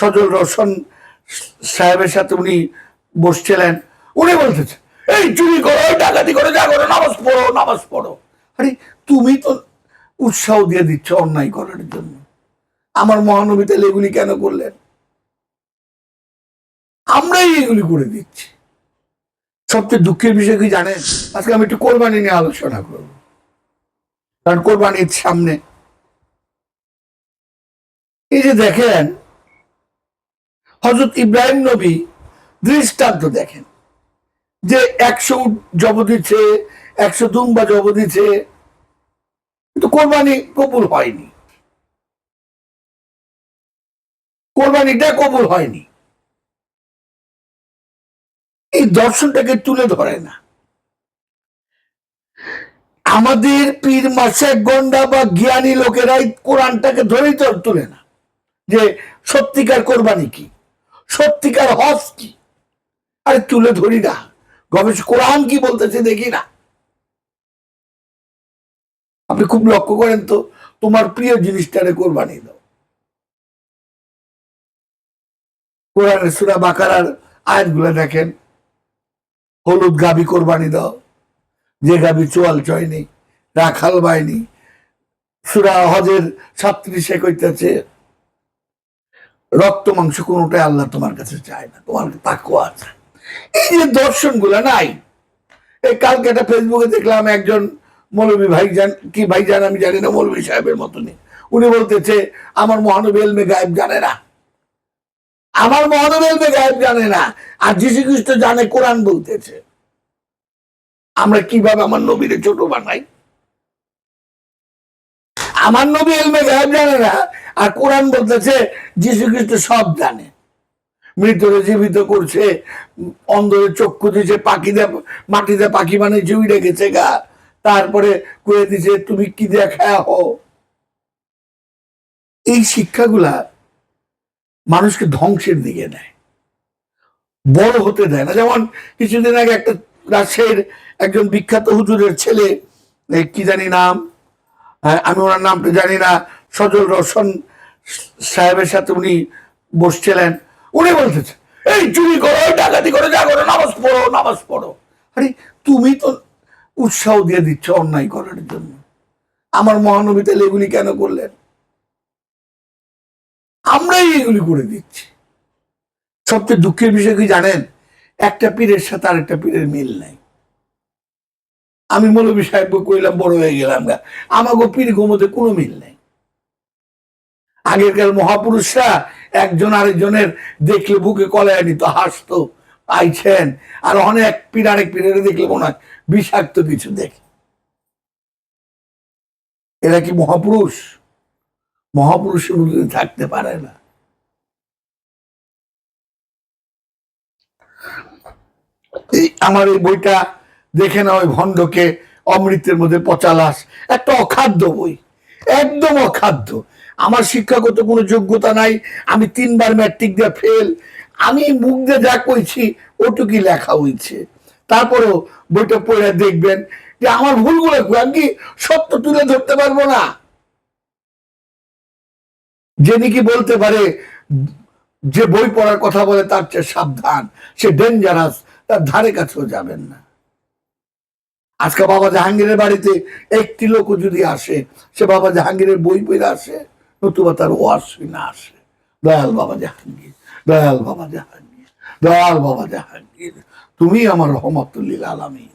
সজল রোশন সাহেবের সাথে উনি বসছিলেন। উনি বলতেছে, এই চুরি করো ডাকাতি করো, যা করো, নামাজ পড়ো নামাজ পড়ো। আরে, তুমি তো উৎসাহ দিয়ে দিচ্ছ অন্যায় করার জন্য। আমার মহানবী তাহলে এগুলি কেন করলেন? আমরাই এগুলি করে দিচ্ছি। সবচেয়ে দুঃখের বিষয় কি জানেন? আজকে আমি একটু কোরবানি নিয়ে আলোচনা করব। কারণ কোরবানির সামনে এই যে দেখেন হজরত ইব্রাহিম নবী দৃষ্টান্ত দেখেন যে একশো জব দিচ্ছে একশো দুম্বা জব দিচ্ছে কিন্তু কোরবানি কবুল হয়নি। কোরবানিটা কবুল হয়নি। এই দর্শনটাকে তুলে ধরে না। আমাদের পীর মাসে গন্ডা বা জ্ঞানী লোকেরাই কোরআনটাকে ধরেই তুলে না যে সত্যিকার কোরবানি কি। সত্যিকার হজ কি? আরে তুলে ধরি না। গবেষক কোরআন কি বলতেছে দেখি না। আপনি খুব লক্ষ্য করেন তো, তোমার প্রিয় জিনিসটারে কোরবানি দাও। কোরআনের সুরা বাকারার আয়াতগুলো দেখেন। হলুদ গাবি কোরবানি দাও। যে গাবি চোয়াল চয়নি, রাখাল বাইনি সুরা হজের ছাত্রী সাতত্রিশে কইতেছে রক্ত, মাংস কোনোটাই আল্লাহ তোমার কাছে চায় না। তোমার তাকও আছে। এই যে দর্শন নাই। এই কালকে একটা ফেসবুকে দেখলাম একজন মৌলবী ভাইজান, কি ভাই ভাইজান আমি জানি না মৌলবী সাহেবের মতনই। উনি বলতেছে, আমার মহানবী এলমে গায়েব জানে না। আমার মহানবী এলমে গায়েব জানে না। আর যীশু খ্রিস্ট জানে, কোরআন বলতেছে। আমরা কীভাবে আমার নবীরে ছোট বানাই? আমার নবী এলমে গায়েব জানে না, আর কোরআন বলতেছে যীশু খ্রিস্ট সব জানে। মৃতরে জীবিত করছে অন্ধরে চক্ষু দিছে, পাখিতে, মাটিতে পাখি মানে উড়ে রেখেছে গা। তারপরে কয়ে দিছে, তুমি কি দেখা হও এই শিক্ষাগুলা মানুষকে ধ্বংসের দিকে নেয়। বড় হতে দেয় না। যেমন কিছুদিন আগে একটা রাজশাহীর একজন বিখ্যাত হুজুরের ছেলে কি জানি নাম আমি ওনার নামটা জানি না, সজল রোশন সাহেবের সাথে উনি বসছিলেন। উনি বলতেছে, এই চুরি করো ডাকাতি করো, যা করো, নামাজ পড়ো নামাজ পড়ো। আরে, তুমি তো উৎসাহ দিয়ে দিচ্ছ অন্যায় করার জন্য। আমার মহানবী তাহলে এগুলি কেন করলেন? আমরাই এগুলি করে দিচ্ছি। সবচেয়ে দুঃখের বিষয় কি জানেন? একটা পীরের সাথে আরেকটা পীরের মিল নাই। আমি মৌলবী সাহেব কইলাম, বড় হয়ে গেলাম গা। আমাকে পীর ঘুমোতে কোনো মিল নেই। আগেরকার মহাপুরুষরা একজন আরেকজনের দেখলে বুকে কলায় নিত, হাসতো আইছেন আর অনেক পীর আরেক পীরের দেখলে মনে হয় বিষাক্ত কিছু দেখে। এরা কি মহাপুরুষ? মহাপুরুষের মধ্যে থাকতে পারে না। আমার এই বইটা দেখে না ওই ভণ্ডকে, অমৃতের মধ্যে পচালাস একটা অখাদ্য বই, একদম অখাদ্য। আমার শিক্ষাগত কোনো যোগ্যতা নাই, আমি তিনবার ম্যাট্রিক দিয়ে ফেল আমি মুখ দিয়ে যা কইছি, ওটুকি লেখা হয়েছে তারপরেও বইটা পড়ে দেখবেন যে আমার ভুলগুলো আমি কি সত্য তুলে ধরতে পারব না? যে নাকি বলতে পারে, যে বই পড়ার কথা বলে তার চেয়ে সাবধান, সে ডেঞ্জারাস তার ধারে কাছেও যাবেন না। আজকে বাবা জাহাঙ্গীরের বাড়িতে একটি লোক যদি আসে, সে বাবা জাহাঙ্গীরের বই বই আসে, নতুবা তার ওয়াজ না আসে। দয়াল বাবা জাহাঙ্গীর, দয়াল বাবা জাহাঙ্গীর, দয়াল বাবা জাহাঙ্গীর, তুমি আমার রহমতুল্লিল আলমী